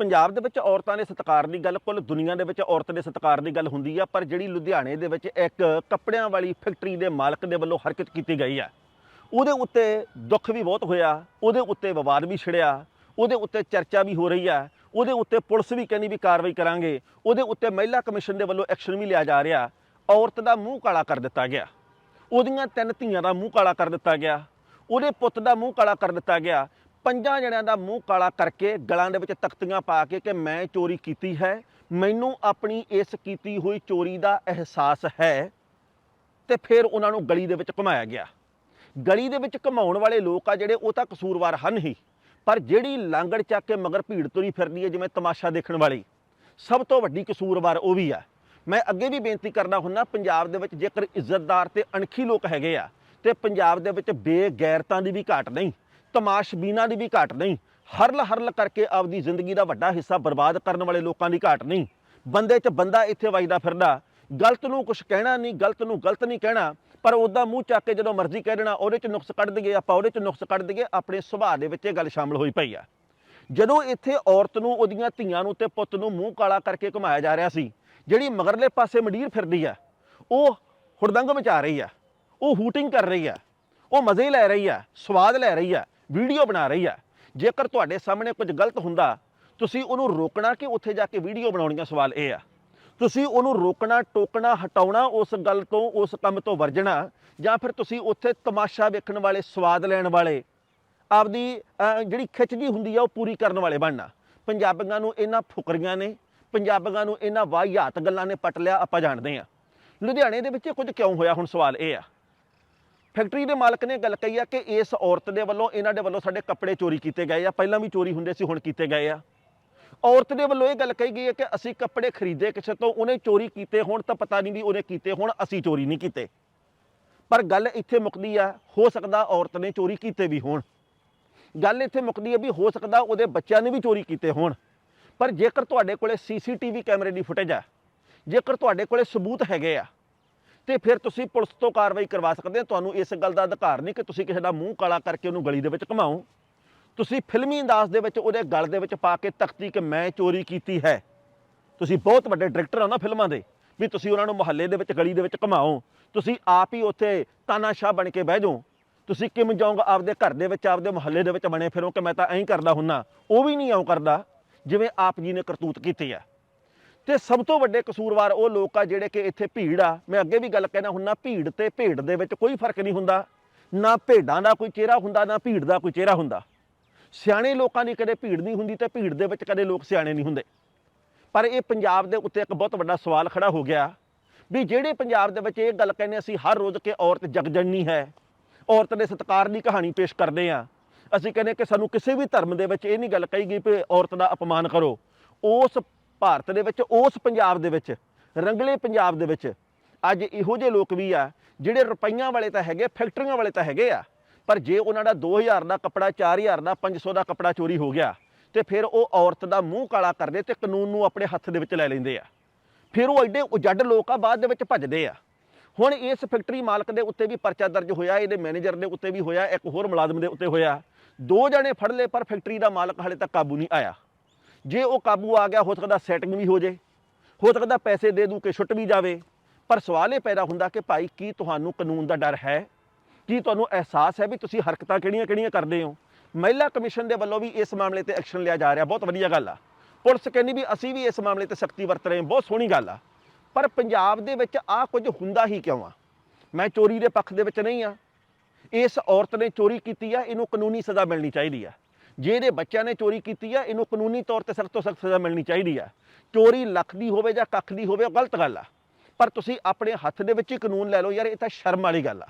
ਪੰਜਾਬ ਦੇ ਵਿੱਚ ਔਰਤਾਂ ਦੇ ਸਤਿਕਾਰ ਦੀ ਗੱਲ, ਕੁੱਲ ਦੁਨੀਆ ਦੇ ਵਿੱਚ ਔਰਤ ਦੇ ਸਤਿਕਾਰ ਦੀ ਗੱਲ ਹੁੰਦੀ ਆ, ਪਰ ਜਿਹੜੀ ਲੁਧਿਆਣੇ ਦੇ ਵਿੱਚ ਇੱਕ ਕੱਪੜਿਆਂ ਵਾਲੀ ਫੈਕਟਰੀ ਦੇ ਮਾਲਕ ਦੇ ਵੱਲੋਂ ਹਰਕਤ ਕੀਤੀ ਗਈ ਆ। ਉਹਦੇ ਉੱਤੇ ਦੁੱਖ ਵੀ ਬਹੁਤ ਹੋਇਆ, ਉਹਦੇ ਉੱਤੇ ਵਿਵਾਦ ਵੀ ਛਿੜਿਆ, ਉਹਦੇ ਉੱਤੇ ਚਰਚਾ ਵੀ ਹੋ ਰਹੀ ਆ, ਉਹਦੇ ਉੱਤੇ ਪੁਲਿਸ ਵੀ ਕਹਿੰਦੀ ਵੀ ਕਾਰਵਾਈ ਕਰਾਂਗੇ, ਉਹਦੇ ਉੱਤੇ ਮਹਿਲਾ ਕਮਿਸ਼ਨ ਦੇ ਵੱਲੋਂ ਐਕਸ਼ਨ ਵੀ ਲਿਆ ਜਾ ਰਿਹਾ, ਔਰਤ ਦਾ ਮੂੰਹ ਕਾਲਾ ਕਰ ਦਿੱਤਾ ਗਿਆ। ਉਹਦੀਆਂ ਤਿੰਨ ਧੀਆਂ ਦਾ ਮੂੰਹ ਕਾਲਾ ਕਰ ਦਿੱਤਾ ਗਿਆ, ਉਹਦੇ ਪੁੱਤ ਦਾ ਮੂੰਹ ਕਾਲਾ ਕਰ ਦਿੱਤਾ ਗਿਆ ਪੰਜਾਂ ਜਣਿਆਂ ਦਾ ਮੂੰਹ ਕਾਲਾ ਕਰਕੇ ਗਲਾਂ ਦੇ ਵਿੱਚ ਤਖਤੀਆਂ ਪਾ ਕੇ ਕਿ ਮੈਂ ਚੋਰੀ ਕੀਤੀ ਹੈ, ਮੈਨੂੰ ਆਪਣੀ ਇਸ ਕੀਤੀ ਹੋਈ ਚੋਰੀ ਦਾ ਅਹਿਸਾਸ ਹੈ ਤੇ ਫਿਰ ਉਹਨਾਂ ਨੂੰ ਗਲੀ ਦੇ ਵਿੱਚ ਘੁਮਾਇਆ ਗਿਆ। ਗਲੀ ਦੇ ਵਿੱਚ ਘਮਾਉਣ ਵਾਲੇ ਲੋਕ ਆ ਜਿਹੜੇ ਉਹ ਤਾਂ ਕਸੂਰਵਾਰ ਹਨ ਹੀ, ਪਰ ਜਿਹੜੀ ਲਾਂਗੜ ਚੱਕ ਕੇ ਮਗਰ ਭੀੜ ਤੁਰੀ ਫਿਰਦੀ ਹੈ ਜਿਵੇਂ ਤਮਾਸ਼ਾ ਦੇਖਣ ਵਾਲੀ, ਸਭ ਤੋਂ ਵੱਡੀ ਕਸੂਰਵਾਰ ਉਹ ਵੀ ਆ। ਮੈਂ ਅੱਗੇ ਵੀ ਬੇਨਤੀ ਕਰਦਾ ਹੁੰਨਾ ਪੰਜਾਬ ਦੇ ਵਿੱਚ ਜੇਕਰ ਇੱਜ਼ਤਦਾਰ ਤੇ ਅਣਖੀ ਲੋਕ ਹੈਗੇ ਆ, ਤੇ ਪੰਜਾਬ ਦੇ ਵਿੱਚ ਬੇਗੈਰਤਾਂ ਦੀ ਵੀ ਘਾਟ ਨਹੀਂ। ਤਮਾਸ਼ਬੀਨਾਂ ਦੀ ਵੀ ਘਾਟ ਨਹੀਂ। ਹਰਲ ਹਰਲ ਕਰਕੇ ਆਪਦੀ ਜ਼ਿੰਦਗੀ ਦਾ ਵੱਡਾ ਹਿੱਸਾ ਬਰਬਾਦ ਕਰਨ ਵਾਲੇ ਲੋਕਾਂ ਦੀ ਘਾਟ ਨਹੀਂ। ਬੰਦੇ 'ਚ ਬੰਦਾ ਇੱਥੇ ਵੱਜਦਾ ਫਿਰਦਾ। ਗਲਤ ਨੂੰ ਕੁਝ ਕਹਿਣਾ ਨਹੀਂ, ਗਲਤ ਨੂੰ ਗਲਤ ਨਹੀਂ ਕਹਿਣਾ, ਪਰ ਉਹਦਾ ਮੂੰਹ ਚੱਕ ਕੇ ਜਦੋਂ ਮਰਜ਼ੀ ਕਹਿ ਦੇਣਾ, ਉਹਦੇ 'ਚ ਨੁਕਸ ਕੱਢ ਦਈਏ, ਆਪਾਂ ਉਹਦੇ 'ਚ ਨੁਕਸ ਕੱਢ ਦਈਏ, ਆਪਣੇ ਸੁਭਾਅ ਦੇ ਵਿੱਚ ਇਹ ਗੱਲ ਸ਼ਾਮਲ ਹੋਈ ਪਈ ਆ। ਜਦੋਂ ਇੱਥੇ ਔਰਤ ਨੂੰ, ਉਹਦੀਆਂ ਧੀਆਂ ਨੂੰ ਤੇ ਪੁੱਤ ਨੂੰ ਮੂੰਹ ਕਾਲਾ ਕਰਕੇ ਘੁਮਾਇਆ ਜਾ ਰਿਹਾ ਸੀ, ਜਿਹੜੀ ਮਗਰਲੇ ਪਾਸੇ ਮੰਡੀਰ ਫਿਰਦੀ ਆ, ਉਹ ਹੁੜਦੰਗ ਮਚਾ ਰਹੀ ਆ, ਉਹ ਹੂਟਿੰਗ ਕਰ ਰਹੀ ਆ, ਉਹ ਮਜ਼ੇ ਲੈ ਰਹੀ ਆ, ਸਵਾਦ ਲੈ ਰਹੀ ਆ ਵੀਡੀਓ ਬਣਾ ਰਹੀ ਆ। ਜੇਕਰ ਤੁਹਾਡੇ ਸਾਹਮਣੇ ਕੁਝ ਗਲਤ ਹੁੰਦਾ, ਤੁਸੀਂ ਉਹਨੂੰ ਰੋਕਣਾ ਕਿ ਉੱਥੇ ਜਾ ਕੇ ਵੀਡੀਓ ਬਣਾਉਣੀਆਂ ਸਵਾਲ ਇਹ ਆ। ਤੁਸੀਂ ਉਹਨੂੰ ਰੋਕਣਾ, ਟੋਕਣਾ, ਹਟਾਉਣਾ, ਉਸ ਗੱਲ ਤੋਂ, ਉਸ ਕੰਮ ਤੋਂ ਵਰਜਣਾ, ਜਾਂ ਫਿਰ ਤੁਸੀਂ ਉੱਥੇ ਤਮਾਸ਼ਾ ਵੇਖਣ ਵਾਲੇ, ਸਵਾਦ ਲੈਣ ਵਾਲੇ, ਆਪਦੀ ਜਿਹੜੀ ਖਿੱਚ ਜੀ ਹੁੰਦੀ ਆ, ਉਹ ਪੂਰੀ ਕਰਨ ਵਾਲੇ ਬਣਨਾ। ਪੰਜਾਬੀਆਂ ਨੂੰ ਇਹਨਾਂ ਫੁਕਰੀਆਂ ਨੇ, ਪੰਜਾਬੀਆਂ ਨੂੰ ਇਹਨਾਂ ਵਾਹਿਆਤ ਗੱਲਾਂ ਨੇ ਪਟ ਲਿਆ, ਆਪਾਂ ਜਾਣਦੇ ਆ। ਲੁਧਿਆਣੇ ਦੇ ਵਿੱਚ ਕੁਝ ਕਿਉਂ ਹੋਇਆ ਹੁਣ ਸਵਾਲ ਇਹ ਆ? ਫੈਕਟਰੀ ਦੇ ਮਾਲਕ ਨੇ ਗੱਲ ਕਹੀ ਆ ਕਿ ਇਸ ਔਰਤ ਦੇ ਵੱਲੋਂ, ਇਹਨਾਂ ਦੇ ਵੱਲੋਂ ਸਾਡੇ ਕੱਪੜੇ ਚੋਰੀ ਕੀਤੇ ਗਏ ਆ। ਪਹਿਲਾਂ ਵੀ ਚੋਰੀ ਹੁੰਦੇ ਸੀ, ਹੁਣ ਕੀਤੇ ਗਏ ਆ। ਔਰਤ ਦੇ ਵੱਲੋਂ ਇਹ ਗੱਲ ਕਹੀ ਗਈ ਹੈ ਕਿ ਅਸੀਂ ਕੱਪੜੇ ਖਰੀਦੇ ਕਿਸੇ ਤੋਂ, ਉਹਨੇ ਚੋਰੀ ਕੀਤੇ ਹੋਣ ਤਾਂ ਪਤਾ ਨਹੀਂ ਵੀ ਉਹਨੇ ਕੀਤੇ ਹੋਣ, ਅਸੀਂ ਚੋਰੀ ਨਹੀਂ ਕੀਤੇ। ਪਰ ਗੱਲ ਇੱਥੇ ਮੁੱਕਦੀ ਆ, ਹੋ ਸਕਦਾ ਔਰਤ ਨੇ ਚੋਰੀ ਕੀਤੇ ਵੀ ਹੋਣ। ਗੱਲ ਇੱਥੇ ਮੁੱਕਦੀ ਹੈ ਵੀ ਹੋ ਸਕਦਾ ਉਹਦੇ ਬੱਚਿਆਂ ਨੇ ਵੀ ਚੋਰੀ ਕੀਤੇ ਹੋਣ। ਪਰ ਜੇਕਰ ਤੁਹਾਡੇ ਕੋਲੇ ਸੀਸੀਟੀਵੀ ਕੈਮਰੇ ਦੀ ਫੁਟੇਜ ਆ, ਜੇਕਰ ਤੁਹਾਡੇ ਕੋਲੇ ਸਬੂਤ ਹੈਗੇ ਆ ਤੇ ਫਿਰ ਤੁਸੀਂ ਪੁਲਿਸ ਤੋਂ ਕਾਰਵਾਈ ਕਰਵਾ ਸਕਦੇ ਹੋ। ਤੁਹਾਨੂੰ ਇਸ ਗੱਲ ਦਾ ਅਧਿਕਾਰ ਨਹੀਂ ਕਿ ਤੁਸੀਂ ਕਿਸੇ ਦਾ ਮੂੰਹ ਕਾਲਾ ਕਰਕੇ ਉਹਨੂੰ ਗਲੀ ਦੇ ਵਿੱਚ ਘੁਮਾਓ। ਤੁਸੀਂ ਫਿਲਮੀ ਅੰਦਾਜ਼ ਦੇ ਵਿੱਚ ਉਹਦੇ ਗਲ ਦੇ ਵਿੱਚ ਪਾ ਕੇ ਤਖਤੀ ਕਿ ਮੈਂ ਚੋਰੀ ਕੀਤੀ ਹੈ। ਤੁਸੀਂ ਬਹੁਤ ਵੱਡੇ ਡਾਇਰੈਕਟਰ ਹੋ ਨਾ ਫਿਲਮਾਂ ਦੇ, ਵੀ ਤੁਸੀਂ ਉਹਨਾਂ ਨੂੰ ਮੁਹੱਲੇ ਦੇ ਵਿੱਚ, ਗਲੀ ਦੇ ਵਿੱਚ ਘੁਮਾਓ। ਤੁਸੀਂ ਆਪ ਹੀ ਉੱਥੇ ਤਾਨਾਸ਼ਾਹ ਬਣ ਕੇ ਬਹਿ ਜਾਓ। ਤੁਸੀਂ ਕਿਮ ਜਾਓਗੇ ਆਪਦੇ ਘਰ ਦੇ ਵਿੱਚ, ਆਪਦੇ ਮੁਹੱਲੇ ਦੇ ਵਿੱਚ ਬਣੇ ਫਿਰੋ ਕਿ ਮੈਂ ਤਾਂ ਐਂ ਹੀ ਕਰਦਾ ਹੁੰਨਾ। ਉਹ ਵੀ ਨਹੀਂ ਆਉਂ ਕਰਦਾ, ਜਿਵੇਂ ਆਪ ਜੀ ਨੇ ਕਰਤੂਤ ਕੀਤੀ ਹੈ। ਤੇ ਸਭ ਤੋਂ ਵੱਡੇ ਕਸੂਰਵਾਰ ਉਹ ਲੋਕ ਆ ਜਿਹੜੇ ਕਿ ਇੱਥੇ ਭੀੜ ਆ। ਮੈਂ ਅੱਗੇ ਵੀ ਗੱਲ ਕਹਿਣਾ ਹੁੰਨਾ ਭੀੜ ਤੇ ਭੇਡ ਦੇ ਵਿੱਚ ਕੋਈ ਫ਼ਰਕ ਨਹੀਂ ਹੁੰਦਾ। ਨਾ ਭੇਡਾਂ ਦਾ ਕੋਈ ਚਿਹਰਾ ਹੁੰਦਾ, ਨਾ ਭੀੜ ਦਾ ਕੋਈ ਚਿਹਰਾ ਹੁੰਦਾ। ਸਿਆਣੇ ਲੋਕਾਂ ਦੀ ਕਦੇ ਭੀੜ ਨਹੀਂ ਹੁੰਦੀ ਤੇ ਭੀੜ ਦੇ ਵਿੱਚ ਕਦੇ ਲੋਕ ਸਿਆਣੇ ਨਹੀਂ ਹੁੰਦੇ। ਪਰ ਇਹ ਪੰਜਾਬ ਦੇ ਉੱਤੇ ਇੱਕ ਬਹੁਤ ਵੱਡਾ ਸਵਾਲ ਖੜਾ ਹੋ ਗਿਆ ਵੀ ਜਿਹੜੇ ਪੰਜਾਬ ਦੇ ਵਿੱਚ ਇਹ ਗੱਲ ਕਹਿੰਦੇ ਅਸੀਂ ਹਰ ਰੋਜ਼ ਕਿ ਔਰਤ ਜਗਜਣਨੀ ਹੈ, ਔਰਤ ਦੇ ਸਤਿਕਾਰ ਦੀ ਕਹਾਣੀ ਪੇਸ਼ ਕਰਦੇ ਆ। ਅਸੀਂ ਕਹਿੰਦੇ ਕਿ ਸਾਨੂੰ ਕਿਸੇ ਵੀ ਧਰਮ ਦੇ ਵਿੱਚ ਇਹ ਨਹੀਂ ਗੱਲ ਕਹੀ ਗਈ ਕਿ ਔਰਤ ਦਾ ਅਪਮਾਨ ਕਰੋ। ਉਸ ਭਾਰਤ ਦੇ ਵਿੱਚ, ਉਸ ਪੰਜਾਬ ਦੇ ਵਿੱਚ, ਰੰਗਲੇ ਪੰਜਾਬ ਦੇ ਵਿੱਚ, ਅੱਜ ਇਹੋ ਜਿਹੇ ਲੋਕ ਵੀ ਆ, ਜਿਹੜੇ ਰੁਪਈਆਂ ਵਾਲੇ ਤਾਂ ਹੈਗੇ, ਫੈਕਟਰੀਆਂ ਵਾਲੇ ਤਾਂ ਹੈਗੇ ਆ, ਪਰ ਜੇ ਉਹਨਾਂ ਦਾ 2000 ਦਾ ਕੱਪੜਾ 4000 ਦਾ 500 ਦਾ ਕੱਪੜਾ ਚੋਰੀ ਹੋ ਗਿਆ, ਤੇ ਫਿਰ ਉਹ ਔਰਤ ਦਾ ਮੂੰਹ ਕਾਲਾ ਕਰਦੇ ਤੇ ਕਾਨੂੰਨ ਨੂੰ ਆਪਣੇ ਹੱਥ ਦੇ ਵਿੱਚ ਲੈ ਲੈਂਦੇ ਆ। ਫਿਰ ਉਹ ਐਡੇ ਉਜੱਡ ਲੋਕ ਆ, ਬਾਅਦ ਦੇ ਵਿੱਚ ਭੱਜਦੇ ਆ। ਹੁਣ ਇਸ ਫੈਕਟਰੀ ਮਾਲਕ ਦੇ ਉੱਤੇ ਵੀ ਪਰਚਾ ਦਰਜ ਹੋਇਆ, ਇਹਦੇ ਮੈਨੇਜਰ ਦੇ ਉੱਤੇ ਵੀ ਹੋਇਆ, ਇੱਕ ਹੋਰ ਮੁਲਾਜ਼ਮ ਦੇ ਉੱਤੇ ਹੋਇਆ। ਦੋ ਜਣੇ ਫੜ ਲਏ, ਪਰ ਫੈਕਟਰੀ ਦਾ ਮਾਲਕ ਹਾਲੇ ਤੱਕ ਕਾਬੂ ਨਹੀਂ ਆਇਆ। ਜੇ ਉਹ ਕਾਬੂ ਆ ਗਿਆ, ਹੋ ਸਕਦਾ ਸੈਟਿੰਗ ਵੀ ਹੋ ਜੇ। ਹੋ ਸਕਦਾ ਪੈਸੇ ਦੇ ਦੂ ਕੇ ਛੁੱਟ ਵੀ ਜਾਵੇ। ਪਰ ਸਵਾਲ ਇਹ ਪੈਦਾ ਹੁੰਦਾ ਕਿ ਭਾਈ ਕੀ ਤੁਹਾਨੂੰ ਕਾਨੂੰਨ ਦਾ ਡਰ ਹੈ? ਕੀ ਤੁਹਾਨੂੰ ਅਹਿਸਾਸ ਹੈ ਵੀ ਤੁਸੀਂ ਹਰਕਤਾਂ ਕਿਹੜੀਆਂ-ਕਿਹੜੀਆਂ ਕਰਦੇ ਹੋ? ਮਹਿਲਾ ਕਮਿਸ਼ਨ ਦੇ ਵੱਲੋਂ ਵੀ ਇਸ ਮਾਮਲੇ ਤੇ ਐਕਸ਼ਨ ਲਿਆ ਜਾ ਰਿਹਾ। ਬਹੁਤ ਵਧੀਆ ਗੱਲ ਆ। ਪੁਲਿਸ ਕਹਿੰਦੀ ਵੀ ਅਸੀਂ ਵੀ ਇਸ ਮਾਮਲੇ ਤੇ ਸਖਤੀ ਵਰਤ ਰਹੇ ਹਾਂ। ਬਹੁਤ ਸੋਹਣੀ ਗੱਲ ਆ। ਪਰ ਪੰਜਾਬ ਦੇ ਵਿੱਚ ਆ ਕੁਝ ਹੁੰਦਾ ਹੀ ਕਿਉਂ ਆ? ਮੈਂ ਚੋਰੀ ਦੇ ਪੱਖ ਦੇ ਵਿੱਚ ਨਹੀਂ ਆ। ਇਸ ਔਰਤ ਨੇ ਚੋਰੀ ਕੀਤੀ ਆ। ਇਹਨੂੰ ਕਾਨੂੰਨੀ ਸਜ਼ਾ ਮਿਲਣੀ ਚਾਹੀਦੀ ਆ। ਜੇ ਇਹਦੇ ਬੱਚਿਆਂ ਨੇ ਚੋਰੀ ਕੀਤੀ ਆ, ਇਹਨੂੰ ਕਾਨੂੰਨੀ ਤੌਰ ਤੇ ਸਖਤ ਤੋਂ ਸਖਤ ਸਜ਼ਾ ਮਿਲਣੀ ਚਾਹੀਦੀ ਆ। ਚੋਰੀ ਲੱਖ ਦੀ ਹੋਵੇ ਜਾਂ ਕੱਖ ਦੀ ਹੋਵੇ, ਉਹ ਗਲਤ ਗੱਲ ਆ। ਪਰ ਤੁਸੀਂ ਆਪਣੇ ਹੱਥ ਦੇ ਵਿੱਚ ਹੀ ਕਾਨੂੰਨ ਲੈ ਲਓ, ਯਾਰ, ਇਹ ਤਾਂ ਸ਼ਰਮ ਵਾਲੀ ਗੱਲ ਆ।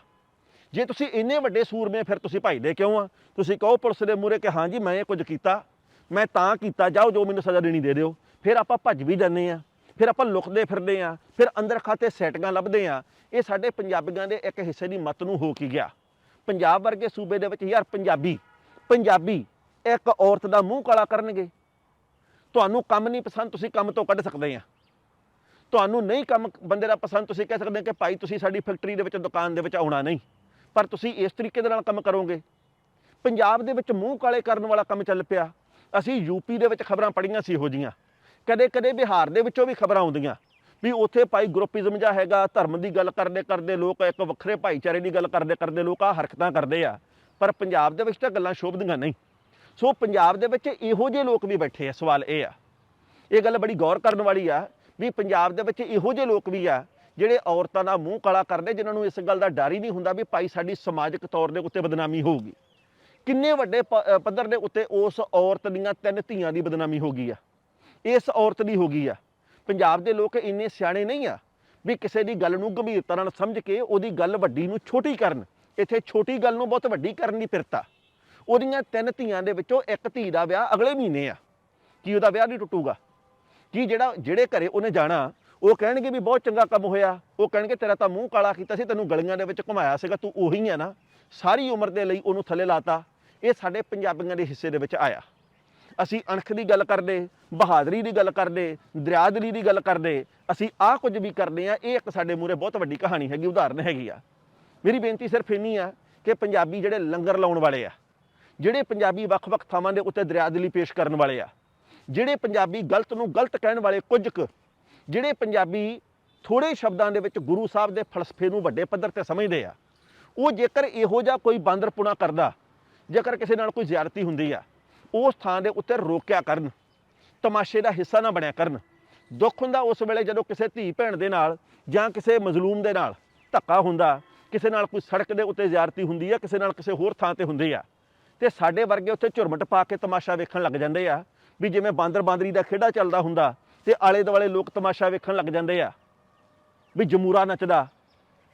ਜੇ ਤੁਸੀਂ ਇੰਨੇ ਵੱਡੇ ਸੂਰਮੇ ਫਿਰ ਤੁਸੀਂ ਭੱਜਦੇ ਕਿਉਂ ਆ? ਤੁਸੀਂ ਕਹੋ ਪੁਲਿਸ ਦੇ ਮੂਹਰੇ ਕਿ ਹਾਂਜੀ, ਮੈਂ ਇਹ ਕੁਝ ਕੀਤਾ, ਮੈਂ ਤਾਂ ਕੀਤਾ, ਜਾਓ ਜੋ ਮੈਨੂੰ ਸਜ਼ਾ ਦੇਣੀ ਦੇ ਦਿਓ। ਫਿਰ ਆਪਾਂ ਭੱਜ ਵੀ ਜਾਂਦੇ ਆ, ਫਿਰ ਆਪਾਂ ਲੁਕਦੇ ਫਿਰਦੇ ਆ, ਫਿਰ ਅੰਦਰ ਖਾਤੇ ਸੈਟਿੰਗਾਂ ਲੱਭਦੇ ਆ। ਇਹ ਸਾਡੇ ਪੰਜਾਬੀਆਂ ਦੇ ਇੱਕ ਹਿੱਸੇ ਦੀ ਮਤ ਨੂੰ ਹੋ ਕੀ ਗਿਆ? ਪੰਜਾਬ ਵਰਗੇ ਸੂਬੇ ਦੇ ਵਿੱਚ, ਯਾਰ, ਪੰਜਾਬੀ ਪੰਜਾਬੀ ਇੱਕ ਔਰਤ ਦਾ ਮੂੰਹ ਕਾਲਾ ਕਰਨਗੇ। ਤੁਹਾਨੂੰ ਕੰਮ ਨਹੀਂ ਪਸੰਦ, ਤੁਸੀਂ ਕੰਮ ਤੋਂ ਕੱਢ ਸਕਦੇ ਆ। ਤੁਹਾਨੂੰ ਨਹੀਂ ਕੰਮ ਬੰਦੇ ਦਾ ਪਸੰਦ, ਤੁਸੀਂ ਕਹਿ ਸਕਦੇ ਕਿ ਭਾਈ ਤੁਸੀਂ ਸਾਡੀ ਫੈਕਟਰੀ ਦੇ ਵਿੱਚ, ਦੁਕਾਨ ਦੇ ਵਿੱਚ ਆਉਣਾ ਨਹੀਂ। ਪਰ ਤੁਸੀਂ ਇਸ ਤਰੀਕੇ ਦੇ ਨਾਲ ਕੰਮ ਕਰੋਗੇ। ਪੰਜਾਬ ਦੇ ਵਿੱਚ ਮੂੰਹ ਕਾਲੇ ਕਰਨ ਵਾਲਾ ਕੰਮ ਚੱਲ ਪਿਆ। ਅਸੀਂ ਯੂਪੀ ਦੇ ਵਿੱਚ ਖਬਰਾਂ ਪੜ੍ਹੀਆਂ ਸੀ ਇਹੋ ਜੀਆਂ ਕਦੇ ਕਦੇ ਬਿਹਾਰ ਦੇ ਵਿੱਚੋਂ ਵੀ ਖਬਰਾਂ ਆਉਂਦੀਆਂ। ਵੀ ਉੱਥੇ ਭਾਈ ਗਰੁੱਪਿਜ਼ਮ ਜਿਹਾ ਹੈਗਾ, ਧਰਮ ਦੀ ਗੱਲ ਕਰਦੇ ਕਰਦੇ ਲੋਕ, ਇੱਕ ਵੱਖਰੇ ਭਾਈਚਾਰੇ ਦੀ ਗੱਲ ਕਰਦੇ ਕਰਦੇ ਲੋਕ ਆ ਹਰਕਤਾਂ ਕਰਦੇ ਆ। ਪਰ ਪੰਜਾਬ ਦੇ ਵਿੱਚ ਤਾਂ ਗੱਲਾਂ ਸ਼ੋਭਦੀਆਂ ਨਹੀਂ। ਸੋ ਪੰਜਾਬ ਦੇ ਵਿੱਚ ਇਹੋ ਜਿਹੇ ਲੋਕ ਵੀ ਬੈਠੇ ਆ, ਸਵਾਲ ਇਹ ਆ। ਇਹ ਗੱਲ ਬੜੀ ਗੌਰ ਕਰਨ ਵਾਲੀ ਆ ਵੀ ਪੰਜਾਬ ਦੇ ਵਿੱਚ ਇਹੋ ਜਿਹੇ ਲੋਕ ਵੀ ਆ, ਜਿਹੜੇ ਔਰਤਾਂ ਦਾ ਮੂੰਹ ਕਾਲਾ ਕਰਦੇ, ਜਿਨ੍ਹਾਂ ਨੂੰ ਇਸ ਗੱਲ ਦਾ ਡਰ ਹੀ ਨਹੀਂ ਹੁੰਦਾ ਵੀ ਭਾਈ ਸਾਡੀ ਸਮਾਜਿਕ ਤੌਰ ਦੇ ਉੱਤੇ ਬਦਨਾਮੀ ਹੋਊਗੀ। ਕਿੰਨੇ ਵੱਡੇ ਪ- ਪੱਧਰ ਦੇ ਉੱਤੇ ਉਸ ਔਰਤ ਦੀਆਂ ਤਿੰਨ ਧੀਆਂ ਦੀ ਬਦਨਾਮੀ ਹੋ ਗਈ ਆ। ਇਸ ਔਰਤ ਦੀ ਹੋ ਗਈ ਆ। ਪੰਜਾਬ ਦੇ ਲੋਕ ਇੰਨੇ ਸਿਆਣੇ ਨਹੀਂ ਆ ਵੀ ਕਿਸੇ ਦੀ ਗੱਲ ਨੂੰ ਗੰਭੀਰਤਾ ਨਾਲ ਸਮਝ ਕੇ ਉਹਦੀ ਗੱਲ ਵੱਡੀ ਨੂੰ ਛੋਟੀ ਕਰਨ। ਇੱਥੇ ਛੋਟੀ ਗੱਲ ਨੂੰ ਬਹੁਤ ਵੱਡੀ ਕਰਨ ਦੀ ਫਿਰਤਾ ਉਹਦੀਆਂ ਤਿੰਨ ਧੀਆਂ ਦੇ ਵਿੱਚੋਂ ਇੱਕ ਧੀ ਦਾ ਵਿਆਹ ਅਗਲੇ ਮਹੀਨੇ ਆ। ਕੀ ਉਹਦਾ ਵਿਆਹ ਨਹੀਂ ਟੁੱਟੂਗਾ? ਕੀ ਜਿਹੜਾ, ਜਿਹੜੇ ਘਰੇ ਉਹਨੇ ਜਾਣਾ, ਉਹ ਕਹਿਣਗੇ ਵੀ ਬਹੁਤ ਚੰਗਾ ਕੰਮ ਹੋਇਆ। ਉਹ ਕਹਿਣਗੇ, ਤੇਰਾ ਤਾਂ ਮੂੰਹ ਕਾਲਾ ਕੀਤਾ ਸੀ, ਤੈਨੂੰ ਗਲੀਆਂ ਦੇ ਵਿੱਚ ਘੁਮਾਇਆ ਸੀਗਾ, ਤੂੰ ਉਹੀ ਆ ਨਾ। ਸਾਰੀ ਉਮਰ ਦੇ ਲਈ ਉਹਨੂੰ ਥੱਲੇ ਲਾਤਾ। ਇਹ ਸਾਡੇ ਪੰਜਾਬੀਆਂ ਦੇ ਹਿੱਸੇ ਦੇ ਵਿੱਚ ਆਇਆ। ਅਸੀਂ ਅਣਖ ਦੀ ਗੱਲ ਕਰਦੇ, ਬਹਾਦਰੀ ਦੀ ਗੱਲ ਕਰਦੇ, ਦਰਿਆਦਲੀ ਦੀ ਗੱਲ ਕਰਦੇ, ਅਸੀਂ ਆਹ ਕੁਝ ਵੀ ਕਰਦੇ ਆ, ਇਹ ਇੱਕ ਸਾਡੇ ਮੂਰੇ ਬਹੁਤ ਵੱਡੀ ਕਹਾਣੀ ਹੈਗੀ, ਉਦਾਹਰਨ ਹੈਗੀ ਆ। ਮੇਰੀ ਬੇਨਤੀ ਸਿਰਫ ਇੰਨੀ ਆ ਕਿ ਪੰਜਾਬੀ ਜਿਹੜੇ ਲੰਗਰ ਲਾਉਣ ਵਾਲੇ ਆ ਜਿਹੜੇ ਪੰਜਾਬੀ ਵੱਖ-ਵੱਖ ਥਾਵਾਂ ਦੇ ਉੱਤੇ ਦਰਿਆ ਦਰਿਆਦਲੀ ਪੇਸ਼ ਕਰਨ ਵਾਲੇ ਆ, ਜਿਹੜੇ ਪੰਜਾਬੀ ਗਲਤ ਨੂੰ ਗਲਤ ਕਹਿਣ ਵਾਲੇ ਕੁਝ ਕੁ, ਜਿਹੜੇ ਪੰਜਾਬੀ ਥੋੜੇ ਸ਼ਬਦਾਂ ਦੇ ਵਿੱਚ ਗੁਰੂ ਸਾਹਿਬ ਦੇ ਫਲਸਫੇ ਨੂੰ ਵੱਡੇ ਪੱਧਰ ਤੇ ਸਮਝਦੇ ਆ, ਉਹ ਜੇਕਰ ਇਹੋ ਜਿਹਾ ਕੋਈ ਬਾਂਦਰਪੁਣਾ ਕਰਦਾ, ਜੇਕਰ ਕਿਸੇ ਨਾਲ ਕੋਈ ਜ਼ਿਆਰਤੀ ਹੁੰਦੀ ਆ ਉਸ ਥਾਂ ਦੇ ਉੱਤੇ ਰੋਕਿਆ ਕਰਨ, ਤਮਾਸ਼ੇ ਦਾ ਹਿੱਸਾ ਨਾ ਬਣਿਆ ਕਰਨ, ਦੁੱਖ ਹੁੰਦਾ ਉਸ ਵੇਲੇ ਜਦੋਂ ਕਿਸੇ ਧੀ ਭੈਣ ਦੇ ਨਾਲ ਜਾਂ ਕਿਸੇ ਮਜ਼ਲੂਮ ਦੇ ਨਾਲ ਧੱਕਾ ਹੁੰਦਾ, ਕਿਸੇ ਨਾਲ ਕੋਈ ਸੜਕ ਦੇ ਉੱਤੇ ਜ਼ਿਆਰਤੀ ਹੁੰਦੀ ਆ, ਕਿਸੇ ਨਾਲ ਕਿਸੇ ਹੋਰ ਥਾਂ ਤੇ ਹੁੰਦੀ ਆ ਤੇ ਸਾਡੇ ਵਰਗੇ ਉੱਥੇ ਝੁਰਮਟ ਪਾ ਕੇ ਤਮਾਸ਼ਾ ਵੇਖਣ ਲੱਗ ਜਾਂਦੇ ਆ ਵੀ ਜਿਵੇਂ ਬਾਂਦਰ ਬਾਂਦਰੀ ਦਾ ਖੇਡਾ ਚੱਲਦਾ ਹੁੰਦਾ ਤੇ ਆਲੇ ਦੁਆਲੇ ਲੋਕ ਤਮਾਸ਼ਾ ਵੇਖਣ ਲੱਗ ਜਾਂਦੇ ਆ, ਵੀ ਜਮੂਰਾ ਨੱਚਦਾ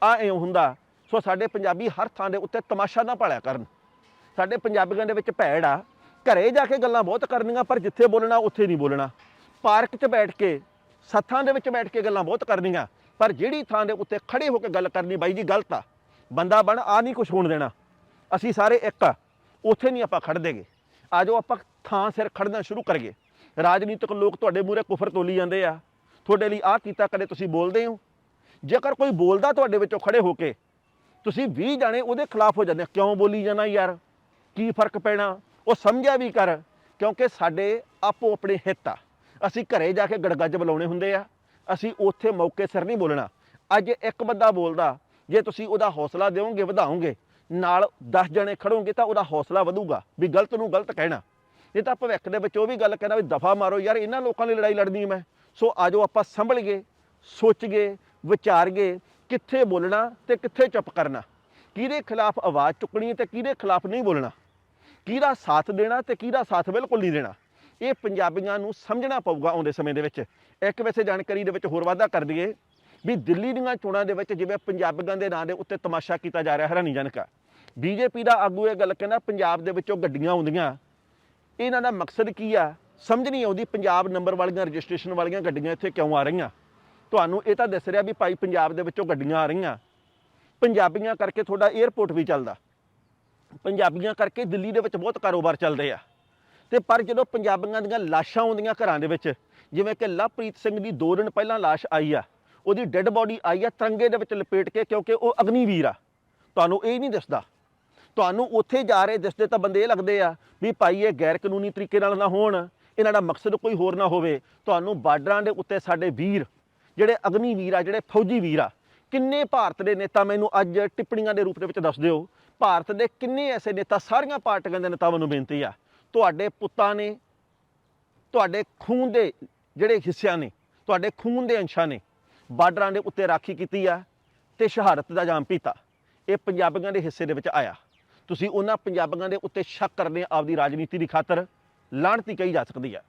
ਆ ਐਂ ਹੁੰਦਾ। ਸੋ ਸਾਡੇ ਪੰਜਾਬੀ ਹਰ ਥਾਂ ਦੇ ਉੱਤੇ ਤਮਾਸ਼ਾ ਨਾ ਪਾਲਿਆ ਕਰਨ। ਸਾਡੇ ਪੰਜਾਬੀਆਂ ਦੇ ਵਿੱਚ ਭੈੜ ਆ। ਘਰੇ ਜਾ ਕੇ ਗੱਲਾਂ ਬਹੁਤ ਕਰਨੀਆਂ, ਪਰ ਜਿੱਥੇ ਬੋਲਣਾ, ਉੱਥੇ ਨਹੀਂ ਬੋਲਣਾ। ਪਾਰਕ 'ਚ ਬੈਠ ਕੇ, ਸੱਥਾਂ ਦੇ ਵਿੱਚ ਬੈਠ ਕੇ ਗੱਲਾਂ ਬਹੁਤ ਕਰਨੀਆਂ। ਪਰ ਜਿਹੜੀ ਥਾਂ ਦੇ ਉੱਤੇ ਖੜੇ ਹੋ ਕੇ ਗੱਲ ਕਰਨੀ ਬਾਈ ਜੀ ਗਲਤ ਆ। ਬੰਦਾ ਬਣ ਆ ਨਹੀਂ ਕੁਝ ਹੋਣ ਦੇਣਾ। ਅਸੀਂ ਸਾਰੇ ਇੱਕ ਆ। ਉੱਥੇ ਨਹੀਂ ਆਪਾਂ ਖੜਦੇਗੇ ਆ ਜਾਓ ਆਪਾਂ ਥਾਂ ਸਿਰ ਖੜਨਾ ਸ਼ੁਰੂ ਕਰੀਏ। ਰਾਜਨੀਤਿਕ ਲੋਕ ਤੁਹਾਡੇ ਮੂਹਰੇ ਕੁਫਰ ਤੋਲੀ ਜਾਂਦੇ ਆ। ਤੁਹਾਡੇ ਲਈ ਆਹ ਕੀਤਾ ਕਦੇ ਤੁਸੀਂ ਬੋਲਦੇ ਹੋ? ਜੇਕਰ ਕੋਈ ਬੋਲਦਾ ਤੁਹਾਡੇ ਵਿੱਚੋਂ ਖੜੇ ਹੋ ਕੇ, ਤੁਸੀਂ 20 ਜਾਣੇ ਉਹਦੇ ਖਿਲਾਫ ਹੋ ਜਾਂਦੇ ਕਿਉਂ ਬੋਲੀ ਜਾਣਾ ਯਾਰ? ਕੀ ਫ਼ਰਕ ਪੈਣਾ? ਉਹ ਸਮਝਿਆ ਵੀ ਕਰ, ਕਿਉਂਕਿ ਸਾਡੇ ਆਪੋ ਆਪਣੇ ਹਿੱਤ ਆ। ਅਸੀਂ ਘਰੇ ਜਾ ਕੇ ਗੜਗੱਜ ਬੁਲਾਉਣੇ ਹੁੰਦੇ ਆ। ਅਸੀਂ ਉੱਥੇ ਮੌਕੇ ਸਿਰ ਨਹੀਂ ਬੋਲਣਾ। ਅੱਜ ਇੱਕ ਬੰਦਾ ਬੋਲਦਾ, ਜੇ ਤੁਸੀਂ ਉਹਦਾ ਹੌਸਲਾ ਦਿਓਗੇ, ਵਧਾਓਗੇ ਨਾਲ 10 ਜਣੇ ਖੜੋਗੇ ਤਾਂ ਉਹਦਾ ਹੌਸਲਾ ਵਧੂਗਾ ਵੀ ਗਲਤ ਨੂੰ ਗਲਤ ਕਹਿਣਾ। ਨਹੀਂ ਤਾਂ ਭਵਿੱਖ ਦੇ ਵਿੱਚ ਉਹ ਵੀ ਗੱਲ ਕਹਿਣਾ ਵੀ ਦਫਾ ਮਾਰੋ, ਯਾਰ ਇਹਨਾਂ ਲੋਕਾਂ ਲਈ ਲੜਾਈ ਲੜਨੀ ਮੈਂ। ਸੋ ਆਜੋ ਆਪਾਂ ਸੰਭਲ ਗਏ ਸੰਭਲੀਏ, ਸੋਚੀਏ, ਵਿਚਾਰੀਏ, ਕਿੱਥੇ ਬੋਲਣਾ ਤੇ ਕਿੱਥੇ ਚੁੱਪ ਕਰਨਾ। ਕਿਹਦੇ ਖਿਲਾਫ ਆਵਾਜ਼ ਚੁੱਕਣੀ ਤੇ ਕਿਹਦੇ ਖਿਲਾਫ ਨਹੀਂ ਬੋਲਣਾ। ਕਿਹਦਾ ਸਾਥ ਦੇਣਾ ਤੇ ਕਿਹਦਾ ਸਾਥ ਬਿਲਕੁਲ ਨਹੀਂ ਦੇਣਾ। ਇਹ ਪੰਜਾਬੀਆਂ ਨੂੰ ਸਮਝਣਾ ਪਊਗਾ ਆਉਂਦੇ ਸਮੇਂ ਦੇ ਵਿੱਚ। ਇੱਕ ਵੈਸੇ ਜਾਣਕਾਰੀ ਦੇ ਵਿੱਚ ਹੋਰ ਵਾਧਾ ਕਰ ਦਈਏ ਵੀ ਦਿੱਲੀ ਦੀਆਂ ਚੋਣਾਂ ਦੇ ਵਿੱਚ ਜਿਵੇਂ ਪੰਜਾਬੀਆਂ ਦੇ ਨਾਂ ਦੇ ਉੱਤੇ ਤਮਾਸ਼ਾ ਕੀਤਾ ਜਾ ਰਿਹਾ, ਹੈਰਾਨੀਜਨਕ ਆ। ਬੀਜੇਪੀ ਦਾ ਆਗੂ ਇਹ ਗੱਲ ਕਹਿੰਦਾ, ਪੰਜਾਬ ਦੇ ਵਿੱਚੋਂ ਗੱਡੀਆਂ ਆਉਂਦੀਆਂ। ਇਹਨਾਂ ਦਾ ਮਕਸਦ ਕੀ ਆ? ਸਮਝ ਨਹੀਂ ਆਉਂਦੀ ਪੰਜਾਬ ਨੰਬਰ ਵਾਲੀਆਂ, ਰਜਿਸਟ੍ਰੇਸ਼ਨ ਵਾਲੀਆਂ ਗੱਡੀਆਂ ਇੱਥੇ ਕਿਉਂ ਆ ਰਹੀਆਂ? ਤੁਹਾਨੂੰ ਇਹ ਤਾਂ ਦੱਸ ਰਿਹਾ ਵੀ ਭਾਈ ਪੰਜਾਬ ਦੇ ਵਿੱਚੋਂ ਗੱਡੀਆਂ ਆ ਰਹੀਆਂ। ਪੰਜਾਬੀਆਂ ਕਰਕੇ ਤੁਹਾਡਾ 에ਅਰਪੋਰਟ ਵੀ ਚੱਲਦਾ। ਪੰਜਾਬੀਆਂ ਕਰਕੇ ਦਿੱਲੀ ਦੇ ਵਿੱਚ ਬਹੁਤ ਕਾਰੋਬਾਰ ਚੱਲਦੇ ਆ। ਤੇ ਪਰ ਜਦੋਂ ਪੰਜਾਬੀਆਂ ਦੀਆਂ ਲਾਸ਼ਾਂ ਆਉਂਦੀਆਂ ਘਰਾਂ ਦੇ ਵਿੱਚ, ਜਿਵੇਂ ਕਿ ਲਵਪ੍ਰੀਤ ਸਿੰਘ ਦੀ 2 ਦਿਨ ਪਹਿਲਾਂ ਲਾਸ਼ ਆਈ ਆ, ਉਹਦੀ ਡੈੱਡ ਬਾਡੀ ਆਈ ਆ, ਤਿਰੰਗੇ ਦੇ ਵਿੱਚ ਲਪੇਟ ਕੇ ਕਿਉਂਕਿ ਉਹ ਅਗਨੀਵੀਰ ਆ। ਤੁਹਾਨੂੰ ਇਹ ਨਹੀਂ ਦਿਸਦਾ ਤੁਹਾਨੂੰ ਉੱਥੇ ਜਾ ਰਹੇ ਦਿਸਦੇ ਤਾਂ ਬੰਦੇ ਇਹ ਲੱਗਦੇ ਆ ਵੀ ਭਾਈ ਇਹ ਗੈਰ ਕਾਨੂੰਨੀ ਤਰੀਕੇ ਨਾਲ ਨਾ ਹੋਣ, ਇਹਨਾਂ ਦਾ ਮਕਸਦ ਕੋਈ ਹੋਰ ਨਾ ਹੋਵੇ। ਤੁਹਾਨੂੰ ਬਾਰਡਰਾਂ ਦੇ ਉੱਤੇ ਸਾਡੇ ਵੀਰ, ਜਿਹੜੇ ਅਗਨੀ ਵੀਰ ਆ, ਜਿਹੜੇ ਫੌਜੀ ਵੀਰ ਆ, ਕਿੰਨੇ ਭਾਰਤ ਦੇ ਨੇਤਾ ਮੈਨੂੰ ਅੱਜ ਟਿੱਪਣੀਆਂ ਦੇ ਰੂਪ ਦੇ ਵਿੱਚ ਦੱਸ ਦਿਓ। ਭਾਰਤ ਦੇ ਕਿੰਨੇ ਐਸੇ ਨੇਤਾ, ਸਾਰੀਆਂ ਪਾਰਟੀਆਂ ਦੇ ਨੇਤਾਵਾਂ ਨੂੰ ਬੇਨਤੀ ਆ। ਤੁਹਾਡੇ ਪੁੱਤਾਂ ਨੇ, ਤੁਹਾਡੇ ਖੂਨ ਦੇ ਜਿਹੜੇ ਹਿੱਸਿਆਂ ਨੇ, ਤੁਹਾਡੇ ਖੂਨ ਦੇ ਅੰਸ਼ਾਂ ਨੇ ਬਾਰਡਰਾਂ ਦੇ ਉੱਤੇ ਰਾਖੀ ਕੀਤੀ ਆ ਤੇ ਸ਼ਹਾਦਤ ਦਾ ਜਾਮ ਪੀਤਾ। ਇਹ ਪੰਜਾਬੀਆਂ ਦੇ ਹਿੱਸੇ ਦੇ ਵਿੱਚ ਆਇਆ। ਤੁਸੀਂ ਉਹਨਾਂ ਪੰਜਾਬੀਆਂ ਦੇ ਉੱਤੇ ਸ਼ੱਕ ਕਰਦੇ ਆ ਆਪਦੀ ਰਾਜਨੀਤੀ ਦੀ ਖਾਤਰ ਲਾਣਤੀ ਕਹੀ ਜਾ ਸਕਦੀ ਹੈ